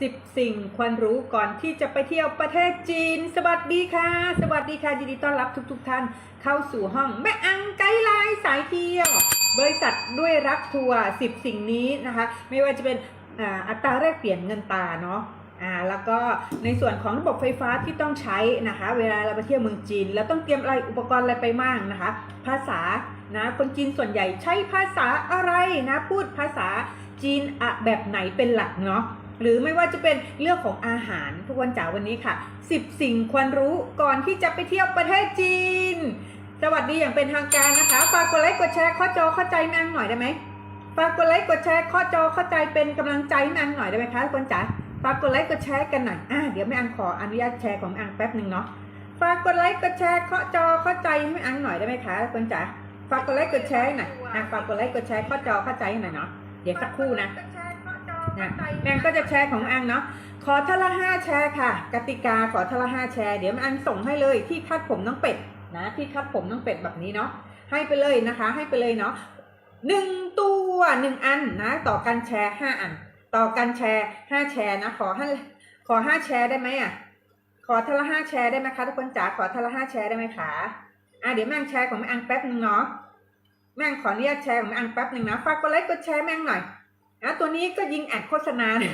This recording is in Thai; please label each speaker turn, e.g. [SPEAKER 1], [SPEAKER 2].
[SPEAKER 1] สิบสิ่งควรรู้ก่อนที่จะไปเที่ยวประเทศจีน สวัสดีค่ะ สวัสดีค่ะยินดีต้อนรับทุกๆท่าน เข้าสู่ห้องแม่อังไกด์ไลน์สายเที่ยว บริษัทด้วยรักทัวร์สิบสิ่งนี้นะคะ ไม่ว่าจะเป็นอัตราแลกเปลี่ยนเงินตาเนาะอ่าแล้วก็ในส่วนของระบบไฟฟ้าที่ต้องใช้นะคะ เวลาเราไปเที่ยวเมืองจีนเราต้องเตรียมอะไรอุปกรณ์อะไรไปบ้างนะคะ ภาษานะคนจีนส่วนใหญ่ใช้ภาษาอะไรนะ พูดภาษาจีนอะแบบไหนเป็นหลักเนาะ หรือไม่ว่าจะเป็นเรื่องของอาหารทุกวันจ๋าวันนี้ค่ะ 10 สิ่งควรรู้ก่อนที่จะไปเที่ยวประเทศจีน สวัสดีอย่างเป็นทางการนะคะฝากกดไลค์กดแชร์ข้อจอเข้าใจแม่งหน่อยได้ไหมฝากกดไลค์กดแชร์ข้อจอเข้าใจเป็นกำลังใจให้แม่งหน่อยได้ไหมคะทุกคนจ๋าฝากกดไลค์กดแชร์กันหน่อยอะเดี๋ยวแม่อังขออนุญาตแชร์ของแม่อังแป๊บหนึ่งเนาะฝากกดไลค์กดแชร์ข้อจอเข้าใจให้แม่อังหน่อยได้ไหมคะทุกคนจ๋าฝากกดไลค์กดแชร์หน่อยอะฝากกดไลค์กดแชร์ข้อจอเข้าใจให้หน่อยเนาะเดี๋ยวสักครู่นะ นะแมงก็จะแชร์ของอังเนาะขอทละห้าแชร์ค่ะ กติกาขอทละห้าแชร์เดี๋ยวแม่อังส่งให้เลยที่คัดผมน้องเป็ดนะที่คัดผมน้องเป็ดแบบนี้เนาะให้ไปเลยนะคะ ให้ไปเลยเนาะหนึ่งตัวหนึ่งอันนะต่อกันแชร์ห้าอัน ต่อกันแชร์ห้าแชร์นะขอให้ขอห้าแชร์ได้ไหมอะขอทละห้าแชร์ได้ไหมคะทุกคนจ๋าขอทละห้าแชร์ได้ไหมคะอะเดี๋ยวแม่งแชร์ของแม่งแป๊บนึงเนาะแม่งขออนุญาตแชร์ของแม่งแป๊บนึงนะฝากกดไลค์กดแชร์แม่งหน่อย นะตัวนี้ก็ยิงแอดโฆษณาเลย